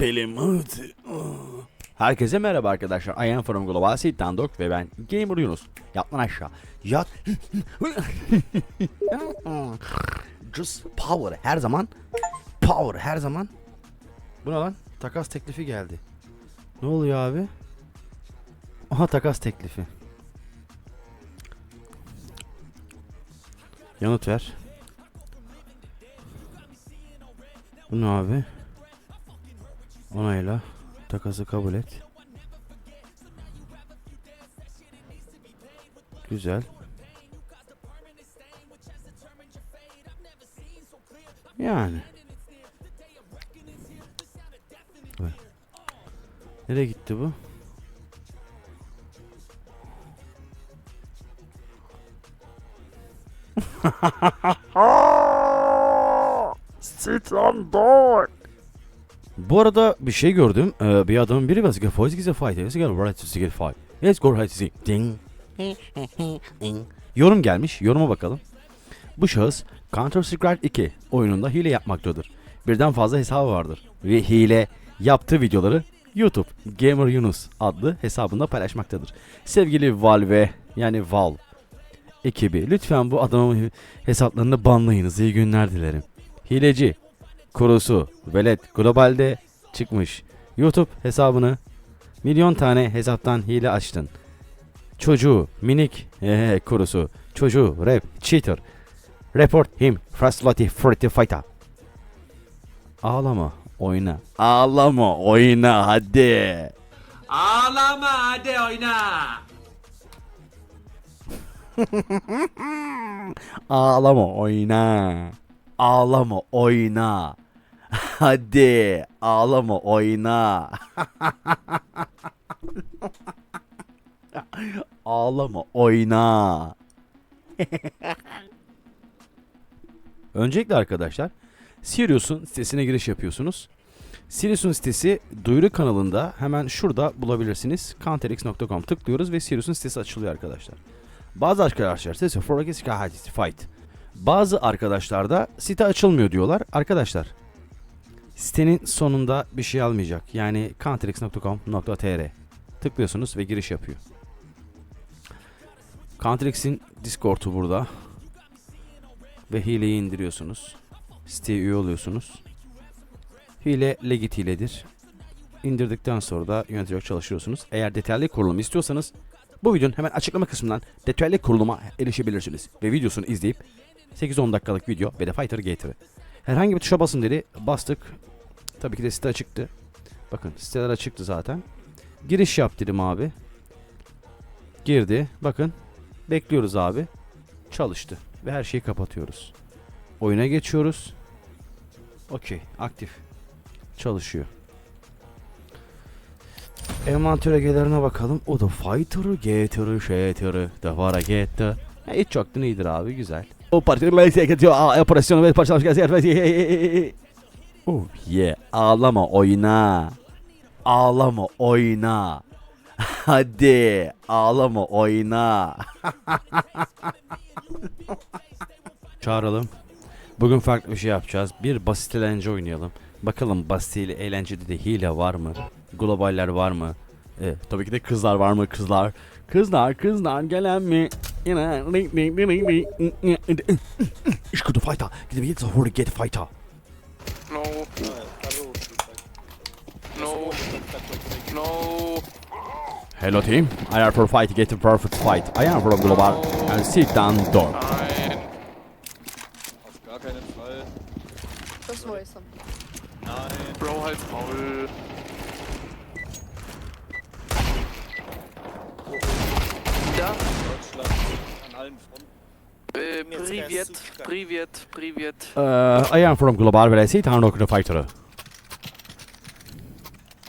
Belim ağrıdı. Herkese merhaba arkadaşlar. I am from Global Seed Dandok ve ben Gamer Yunus. Yat lan aşağı. Yat. Just power her zaman. Power her zaman. Bu ne lan? Takas teklifi geldi. Ne oluyor abi? Aha takas teklifi. Yanıt ver. Bu ne abi? Onayla. Takası kabul et. Güzel. Yani. Nereye gitti bu? Sit on board. Bu arada bir şey gördüm. Ee, bir adamın biri was get fight, get fight, let's get right to get fight. Let's go right to see. Ding. Yorum gelmiş. Yoruma bakalım. Bu şahıs Counter Strike 2 oyununda hile yapmaktadır. Birden fazla hesabı vardır ve hile yaptığı videoları YouTube Gamer Yunus adlı hesabında paylaşmaktadır. Sevgili Valve yani Valve ekibi lütfen bu adamın hesaplarını banlayınız. İyi günler dilerim. Hileci kurusu velet globalde çıkmış. YouTube hesabını milyon tane hesaptan hile açtın. Çocuğu minik ee, kurusu çocuğu rap cheater report him frustrated free fighter. Ağlama oyna. Ağlama oyna hadi. Ağlama hadi oyna. Ağlama oyna. Ağlama oyna. Hadi ağlama oyna. ağlama oyna. Öncelikle arkadaşlar Sirius'un sitesine giriş yapıyorsunuz. Sirius'un sitesi duyuru kanalında hemen şurada bulabilirsiniz. counterx.com tıklıyoruz ve Sirius'un sitesi açılıyor arkadaşlar. Bazı arkadaşlar sitesi Forest Fight. Bazı arkadaşlar da site açılmıyor diyorlar. Arkadaşlar sitenin sonunda bir şey almayacak. Yani counterx.com.tr tıklıyorsunuz ve giriş yapıyor. Counterx'in Discord'u burada. Ve hileyi indiriyorsunuz. Siteye üye oluyorsunuz. Hile legit hiledir. İndirdikten sonra da yönetici çalışıyorsunuz. Eğer detaylı kurulum istiyorsanız bu videonun hemen açıklama kısmından detaylı kuruluma erişebilirsiniz. Ve videosunu izleyip 8-10 dakikalık video ve de Fighter Gator'ı. Herhangi bir tuşa basın dedi. Bastık. Tabii ki de site açıktı. Bakın siteler açıktı zaten. Giriş yap dedim abi. Girdi. Bakın. Bekliyoruz abi. Çalıştı. Ve her şeyi kapatıyoruz. Oyuna geçiyoruz. Okey. Aktif. Çalışıyor. Envanter ögelerine bakalım. O da fighter'ı, gator'ı, shater'ı, defara gator'ı. Ya hiç çok da iyidir abi güzel. O parçalarla geçiyor. Operasyonu ve parçalarla Oh yeah. Ağlama oyna. Ağlama oyna. Hadi ağlama oyna. Çağıralım. Bugün farklı bir şey yapacağız. Bir basit eğlence oynayalım. Bakalım basit eğlencede de hile var mı? Globaller var mı? Evet, tabii ki de kızlar var mı kızlar? Kızlar kızlar gelen mi? Yine İşte du fighter. Gidip jetzt hore get fighter. No. No. No. Hello team. I am for fight get a perfect fight. I am from global and sit down dog. I am from global and sit down dog fighter.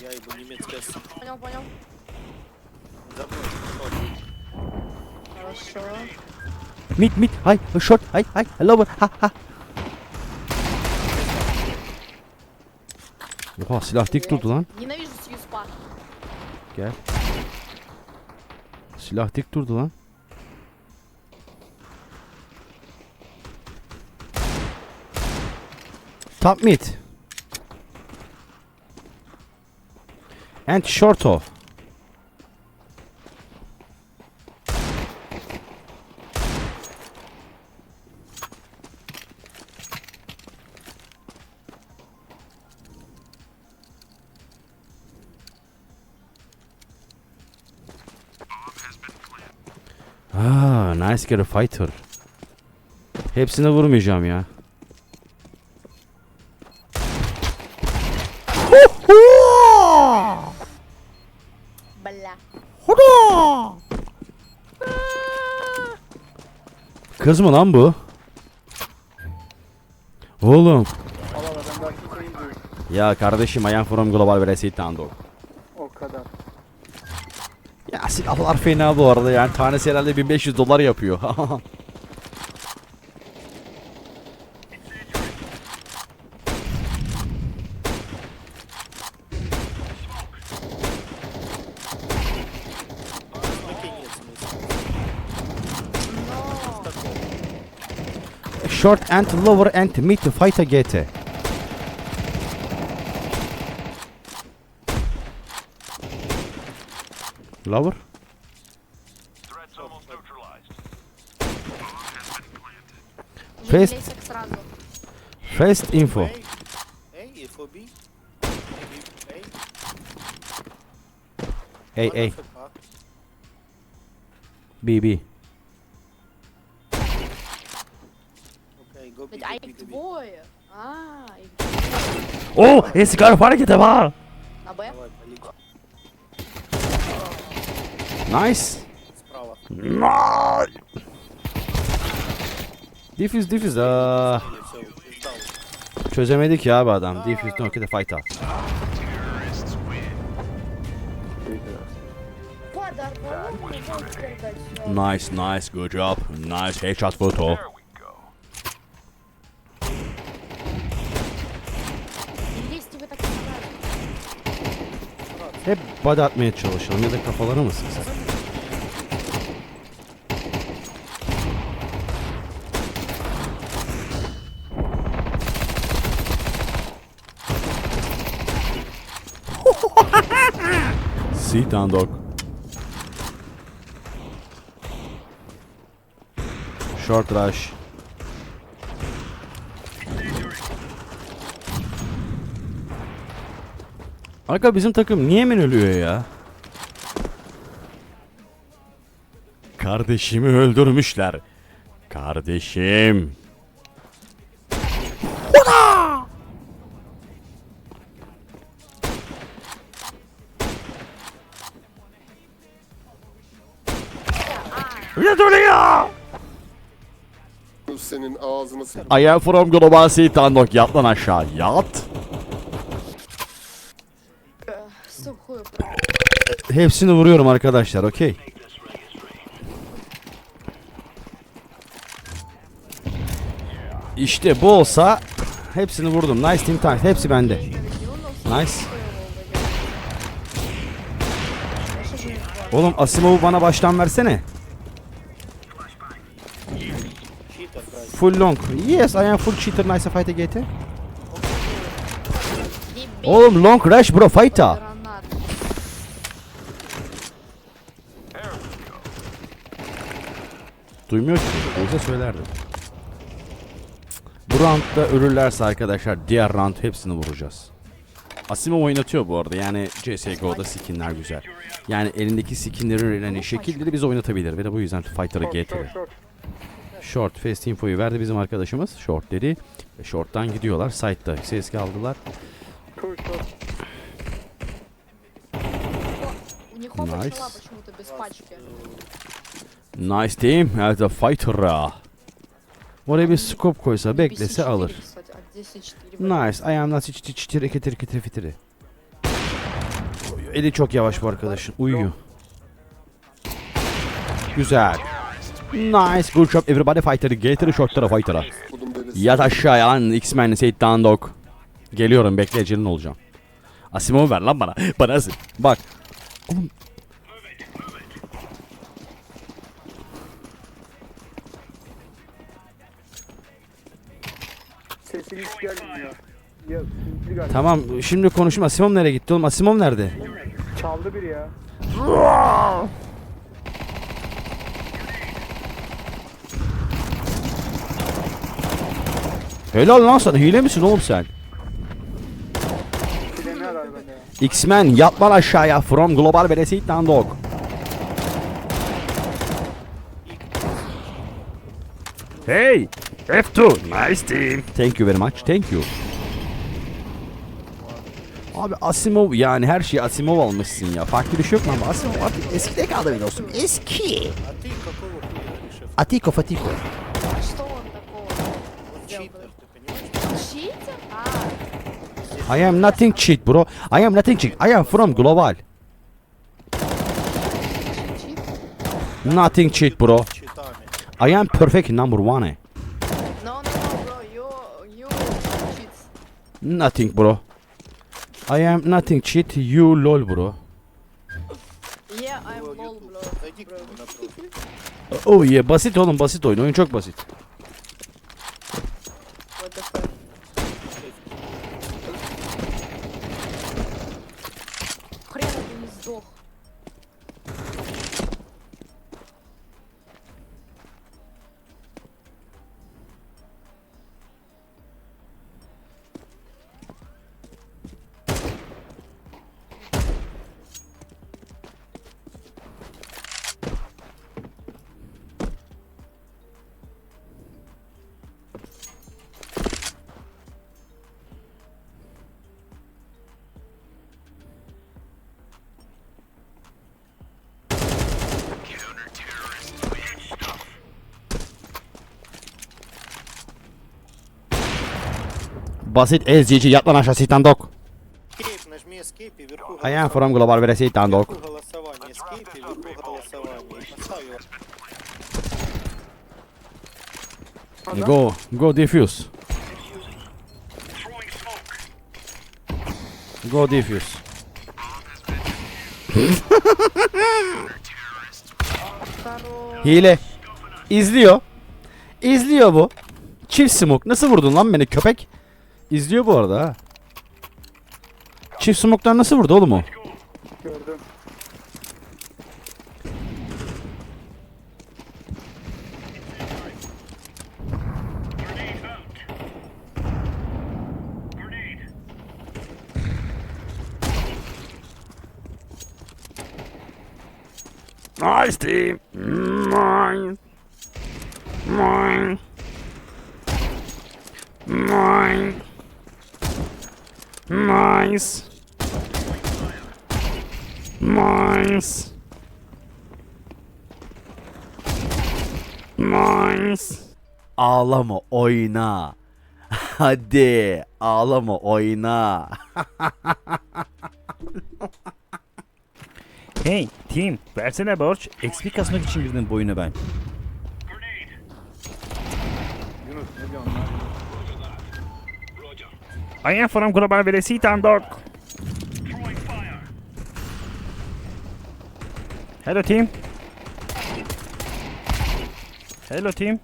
Я его немецкая с... Понял, понял. За мной. Хорошо. Mid mid. Hi. Short. Hi. Hi. Hello. Ha ha. Oha silah dik Блядь, durdu lan. Ненавижу Сьюспа. Gel. Silah dik durdu lan. Top mid. And short off. Ah, nice get a fighter. Hepsine vurmayacağım ya. Kız mı lan bu? Oğlum. Ya kardeşim I am from Global Resit Tando. O kadar. Ya silahlar fena bu arada yani tanesi herhalde 1500 dolar yapıyor. short and lower and mid to fight Lower? Threats Lower. First, first info. A, A. B, B. B, их go B. двое. А, их Oh, eski hareketi var. на Б. Давай, полетим. Nice. Справа. Nice. Diffuse diffuse. Aa, Или все, пизда. çözemedik ya abi adam. Diffuse no the fight out. Подар, по-моему, вот теперь дальше. Nice nice good job. Nice headshot photo. Body atmaya çalışalım ya da kafaları mı sıksak? Sit down dog. Short rush. Arka bizim takım niye hemen ölüyor ya? Kardeşimi öldürmüşler. Kardeşim. Ne oluyor? senin ağzını I am from Global City Unlock. Yat lan aşağı. Yat. hepsini vuruyorum arkadaşlar okey. İşte bu olsa hepsini vurdum. Nice team time. Hepsi bende. Nice. Oğlum Asimov'u bana baştan versene. Full long. Yes, I am full cheater. Nice fight again. Oğlum long rush bro fighta. Duymuyor ki. Olsa söylerdim. Bu roundda ölürlerse arkadaşlar diğer round hepsini vuracağız. Asime oynatıyor bu arada. Yani CSGO'da skinler güzel. Yani elindeki skinlerin yani şekilleri biz oynatabilir. Ve de bu yüzden Fighter'a getirir. Short fast infoyu verdi bizim arkadaşımız. Short dedi. E, short'tan gidiyorlar. Side'da CSK aldılar. Nice. Nice team as a fighter. Oraya bir scope koysa beklese alır. Nice. I am not çitir çitir eketir ketir fitiri. Eli çok yavaş bu arkadaşın. Uyuyor. Güzel. Nice. Good job everybody fighter. Gator'ı shortlara fighter'a. Yat aşağıya lan X-Men Seyit Dandok. Geliyorum bekle ecelin olacağım. Asimov ver lan bana. Bana asim. Bak. Oğlum Sesin hiç gelmiyor. Ya sinsi galiba. Tamam şimdi konuşma. Asimov nereye gitti oğlum? Asimov nerede? Çaldı biri ya. Helal lan sana. Hile misin oğlum sen? Arar ya. X-Men yat lan aşağıya. From Global Beresi Dog. Hey! F2. Nice team. Thank you very much. Thank you. Abi Asimov yani her şeyi Asimov almışsın ya. Farklı bir şey yok mu ama Asimov artık eskide kaldı bir dostum. Eski. Atiko Fatiko. I am nothing cheat bro. I am nothing cheat. I am from global. Nothing cheat bro. I am perfect number one. Nothing bro. I am nothing cheat, you lol bro. Yeah, I'm lol bro. Oh yeah, basit oğlum basit oyun. Oyun çok basit. Basit ezici yat lan aşağı Satan Dog. I from Global Vere Satan Dog. Go, go defuse. Go defuse. Hile. İzliyor. İzliyor bu. Çift smoke. Nasıl vurdun lan beni köpek? İzliyor bu arada ha. Çift smoke'tan nasıl vurdu oğlum o? Gördüm. Nice team. Mine. Mine. Mine. Nice. Nice. Nice. Ağlama oyna. Hadi ağlama oyna. hey team versene borç. XP kasmak için girdim bu oyuna ben. Yunus ne diyorsun lan? I am from Global Velocity Dog. Hello team. Hello team.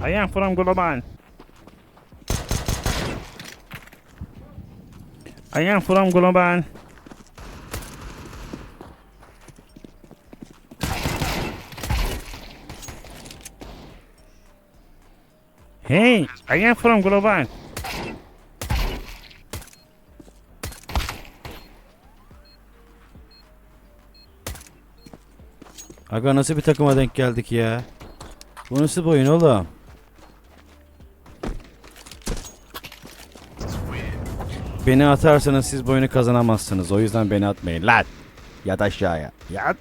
I am from Global. I am from Global. Hey, I am from Global. Aga nasıl bir takıma denk geldik ya? Bu nasıl bir oyun oğlum? Beni atarsanız siz bu oyunu kazanamazsınız. O yüzden beni atmayın. Lan! Yat aşağıya. Yat.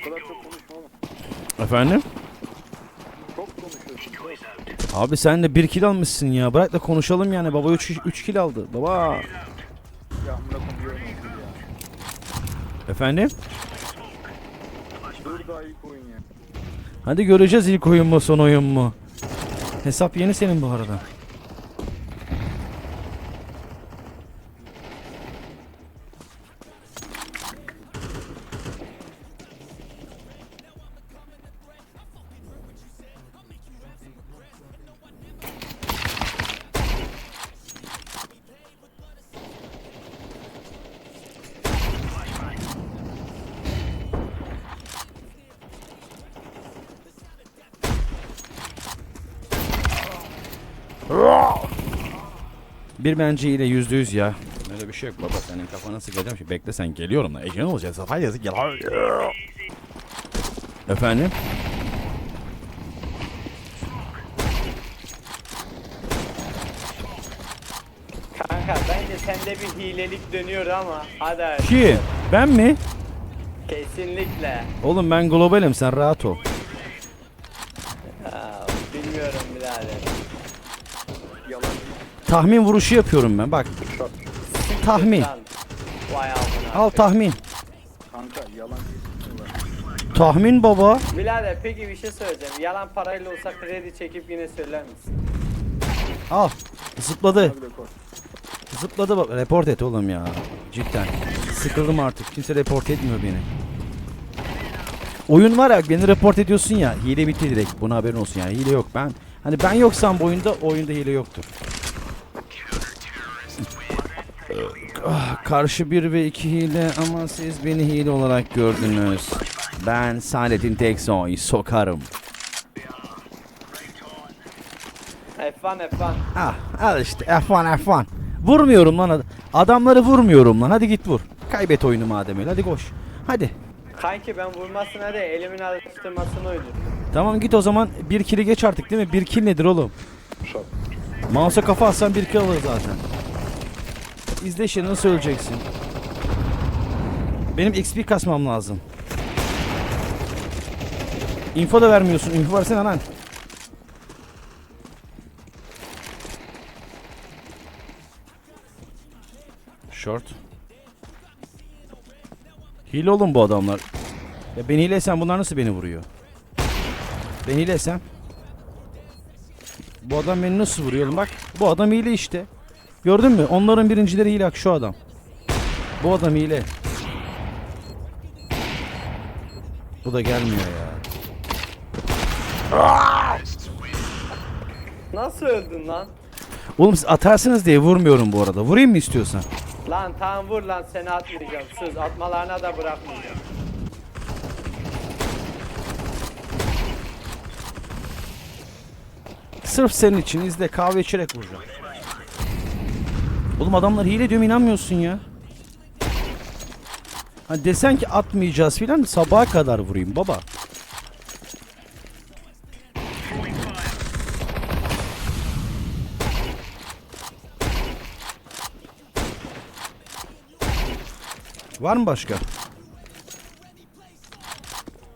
Bu kadar çok konuşma oğlum. Efendim? Çok konuşuyorsun. Abi sen de 1 kill almışsın ya. Bırak da konuşalım yani. Baba 3 3 kill aldı. Baba. Ya amına koyuyorum ya. Efendim? Dur daha ilk oyun ya. Hadi göreceğiz ilk oyun mu son oyun mu? Hesap yeni senin bu arada. Bir bence hile yüzde yüz ya. Öyle bir şey yok baba senin kafana sıkacağım şey. Bekle sen geliyorum lan. Egen olacağız. Safaya yazık gel. Efendim? Kanka bence sende bir hilelik dönüyor ama hadi. Ki ben mi? Kesinlikle. Oğlum ben globalim sen rahat ol. Ha, bilmiyorum birader. Yalan. Tahmin vuruşu yapıyorum ben bak. Tahmin. Lan, Vay amına. Al tahmin. Kanka yalan. Tahmin baba. Birader peki bir şey söyleyeceğim. Yalan parayla olsa kredi çekip yine söyler misin? Al. Zıpladı. Zıpladı bak. Report et oğlum ya. Cidden. Sıkıldım artık. Kimse report etmiyor beni. Oyun var ya beni report ediyorsun ya. Hile bitti direkt. Buna haberin olsun yani. Hile yok. Ben hani ben yoksam bu oyunda o oyunda hile yoktur. Ah, Karşı 1 ve 2 hile ama siz beni hile olarak gördünüz. Ben Saadettin Teksoy sokarım. F1 F1. Ah al işte F1 F1. Vurmuyorum lan ad- adamları vurmuyorum lan hadi git vur. Kaybet oyunu madem öyle hadi koş. Hadi. Kanki ben vurmasına değil elimin alıştırmasını uydurdum. Tamam git o zaman bir kili geç artık değil mi? Bir kill nedir oğlum? Mouse'a kafa atsan bir kill alır zaten. İzle şimdi nasıl öleceksin. Benim XP kasmam lazım. Info da vermiyorsun. Info versene lan. Short. Hile oğlum bu adamlar. Ya ben hilesem bunlar nasıl beni vuruyor? Ben hilesem. Bu adam beni nasıl vuruyor oğlum bak. Bu adam hile işte. Gördün mü? Onların birincileri hile şu adam. Bu adam hile. Bu da gelmiyor ya. Nasıl öldün lan? Oğlum siz atarsınız diye vurmuyorum bu arada. Vurayım mı istiyorsan? Lan tamam vur lan seni atmayacağım. Söz atmalarına da bırakmayacağım. Sırf senin için izle kahve içerek vuracağım. Oğlum adamlar hile diyorum inanmıyorsun ya. Hani desen ki atmayacağız filan sabaha kadar vurayım baba. Var mı başka?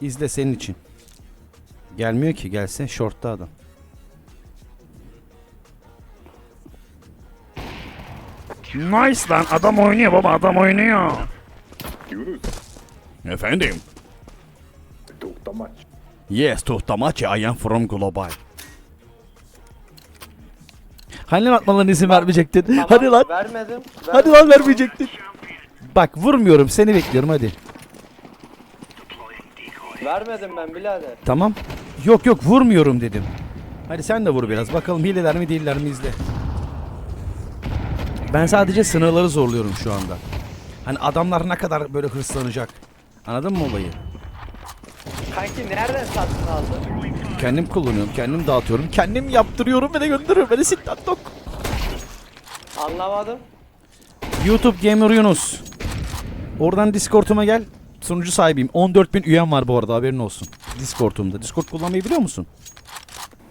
İzle senin için. Gelmiyor ki gelse shortta adam. Nice lan adam oynuyor baba adam oynuyor. Efendim? Yes Tohtamaçı I am from Global. Hani atmalarına izin vermeyecektin? Tamam, hadi lan. Vermedim. Hadi lan vermeyecektin. Bak vurmuyorum seni bekliyorum hadi. Vermedim ben birader. Tamam. Yok yok vurmuyorum dedim. Hadi sen de vur biraz. Bakalım hileler mi değiller mi izle. Ben sadece sınırları zorluyorum şu anda. Hani adamlar ne kadar böyle hırslanacak. Anladın mı olayı? Kanki nereden satın aldın? Kendim kullanıyorum, kendim dağıtıyorum, kendim yaptırıyorum ve de gönderiyorum. Beni sikten tok. Anlamadım. YouTube Gamer Yunus. Oradan Discord'uma gel. Sunucu sahibiyim. 14.000 üyem var bu arada haberin olsun. Discord'umda. Discord kullanmayı biliyor musun?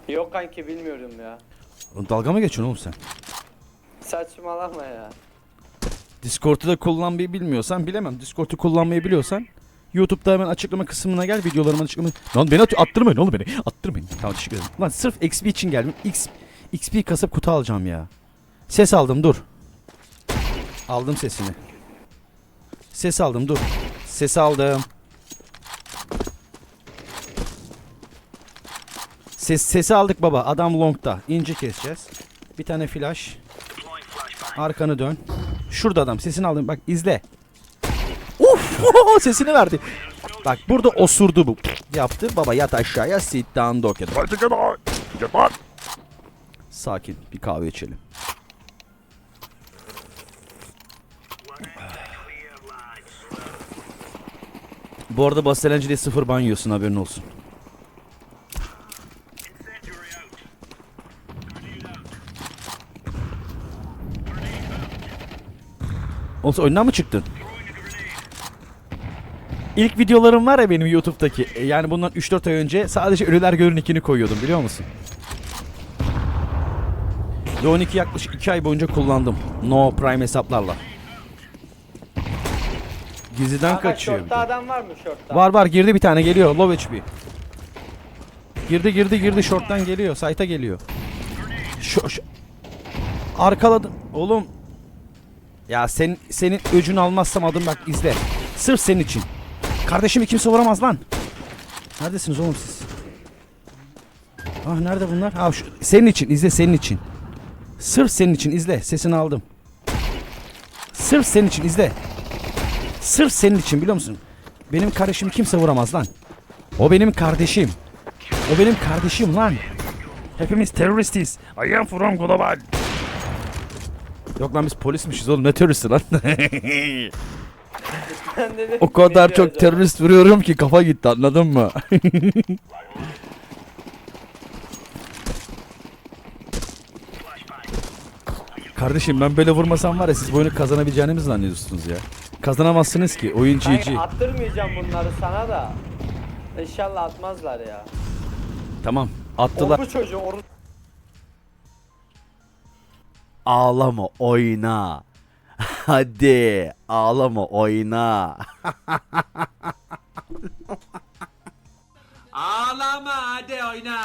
Yok kanki bilmiyorum ya. Dalga mı geçiyorsun oğlum sen? Saçmalama ya. Discord'u da kullanmayı bilmiyorsan bilemem. Discord'u kullanmayı biliyorsan YouTube'da hemen açıklama kısmına gel videolarıma açıklama. Lan beni atıyor. Attırmayın oğlum beni. Attırmayın. Tamam teşekkür ederim. Lan sırf XP için geldim. X, XP kasıp kutu alacağım ya. Ses aldım dur. Aldım sesini. Ses aldım dur. Ses aldım. Ses sesi aldık baba. Adam long'da. İnce keseceğiz. Bir tane flash. Arkanı dön. Şurada adam. Sesini aldım. Bak izle. Uf! Sesini verdi. Bak burada osurdu bu. Yaptı. Baba yat aşağıya. Sit down dog. Sakin. Bir kahve içelim. Bu arada Bastelenci sıfır ban yiyorsun haberin olsun. Olsa oyundan mı çıktın? İlk videolarım var ya benim YouTube'daki. e, Yani bundan 3-4 ay önce sadece Ölüler Görün 2'ni koyuyordum biliyor musun? Ve 12 yaklaşık 2 ay boyunca kullandım. No Prime hesaplarla. Gizliden Kanka kaçıyor. şortta adam var mı şortta? Var var girdi bir tane geliyor low HP. Girdi girdi girdi short'tan geliyor site'a geliyor. Şu, şu- Arkaladım oğlum. Ya sen senin öcünü almazsam adım bak izle. Sırf senin için. Kardeşimi kimse vuramaz lan. Neredesiniz oğlum siz? Ah nerede bunlar? Ha şu, senin için izle senin için. Sırf senin için izle. Sesini aldım. Sırf senin için izle. Sırf senin için biliyor musun? Benim kardeşimi kimse vuramaz lan. O benim kardeşim. O benim kardeşim lan. Hepimiz teröristiz. I am from global. Yok lan biz polismişiz oğlum ne teröristi lan. Ben dedim, o kadar ne çok acaba? terörist vuruyorum ki kafa gitti anladın mı? Kardeşim ben böyle vurmasam var ya siz bu oyunu kazanabileceğinizi mi zannediyorsunuz ya? Kazanamazsınız ki oyun GG. Kanka attırmayacağım bunları sana da. İnşallah atmazlar ya. Tamam attılar. Ordu çocuğu ordu. Ağlama oyna. Hadi ağlama oyna. Ağlama hadi oyna.